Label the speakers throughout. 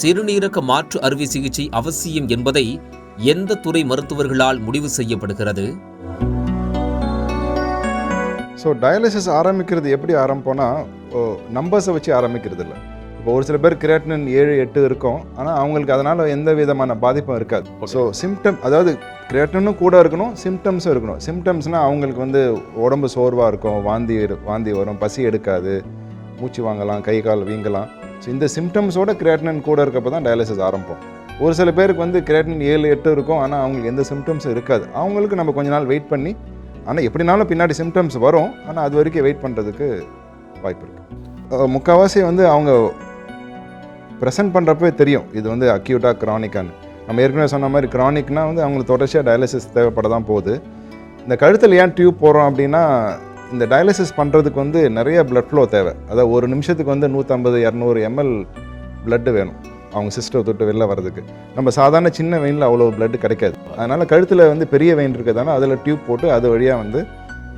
Speaker 1: சிறுநீரக மாற்று அறுவை சிகிச்சை அவசியம் என்பதை எந்த துறை மருத்துவர்களால் முடிவு செய்யப்படுகிறது?
Speaker 2: ஸோ டயாலிசிஸ் ஆரம்பிக்கிறது எப்படி ஆரம்பிப்போம்னா நம்பர்ஸை வச்சு ஆரம்பிக்கிறது இல்லை இப்போ ஒரு சில பேர் கிரேட்னின் ஏழு எட்டு இருக்கும். ஆனால் அவங்களுக்கு அதனால் எந்த விதமான பாதிப்பும் இருக்காது. ஸோ சிம்டம் அதாவது கிரேட்டனும் கூட இருக்கணும் சிம்டம்ஸும் இருக்கணும். சிம்டம்ஸ்னால் அவங்களுக்கு வந்து உடம்பு சோர்வாக இருக்கும் வாந்தி வாந்தி வரும் பசி எடுக்காது மூச்சு வாங்கலாம் கை கால் வீங்கலாம். ஸோ இந்த சிம்டம்ஸோட கிரேட்டனின் கூட இருக்கப்போ தான் டயாலிசிஸ் ஆரம்பம் ஒரு சில பேருக்கு வந்து கிரேட்டனின் ஏழு எட்டு இருக்கும். ஆனால் அவங்களுக்கு எந்த சிம்டம்ஸும் இருக்காது. அவங்களுக்கு நம்ம கொஞ்ச நாள் வெயிட் பண்ணி ஆனால் எப்படினாலும் பின்னாடி சிம்டம்ஸ் வரும். ஆனால் அது வரைக்கும் வெயிட் பண்ணுறதுக்கு வாய்ப்பு இருக்குது முக்கால்வாசி வந்து அவங்க ப்ரெசென்ட் பண்ணுறப்பவே தெரியும். இது வந்து அக்யூட்டாக க்ரானிக்கான்னு நம்ம ஏற்கனவே சொன்ன மாதிரி க்ரானிக்னால் வந்து அவங்களுக்கு தொடர்ச்சியாக டயாலிசிஸ் தேவைப்பட தான் போகுது. இந்த கழுத்தில் ஏன் டியூப் போகிறோம் அப்படின்னா இந்த டயாலிசிஸ் பண்ணுறதுக்கு வந்து நிறைய பிளட் ஃப்ளோ தேவை. அதாவது ஒரு நிமிஷத்துக்கு வந்து நூற்றம்பது இரநூறு எம்எல் பிளட்டு வேணும். அவங்க சிஸ்டர் தொட்டு வெளில வர்றதுக்கு. நம்ம சாதாரண சின்ன வெயினில் அவ்வளோ பிளட்டு கிடைக்காது. அதனால் கழுத்தில் வந்து பெரிய வெயின் இருக்கிறதால அதில் டியூப் போட்டு அது வழியாக வந்து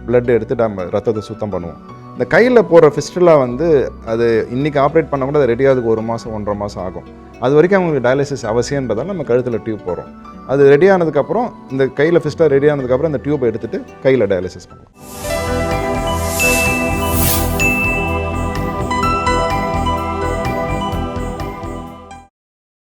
Speaker 2: பிளட் எடுத்து நம்ம ரத்தத்தை சுத்தம் பண்ணுவோம். இந்த கையில் போடுற ஃபிஸ்டெலாம் வந்து அது இன்றைக்கி ஆப்ரேட் பண்ண கூட அது ரெடியாகிறதுக்கு ஒரு மாதம் ஒன்றரை மாதம் ஆகும். அது வரைக்கும் அவங்களுக்கு டயாலிசிஸ் அவசியன்றதால நம்ம கழுத்தில் டியூப் போகிறோம் அது ரெடி ஆனதுக்கப்புறம் இந்த கையில் ஃபிஸ்ட்டாக ரெடி ஆனதுக்கப்புறம் இந்த டியூப்பை எடுத்துகிட்டு கையில் டயாலிசிஸ் பண்ணுவோம்.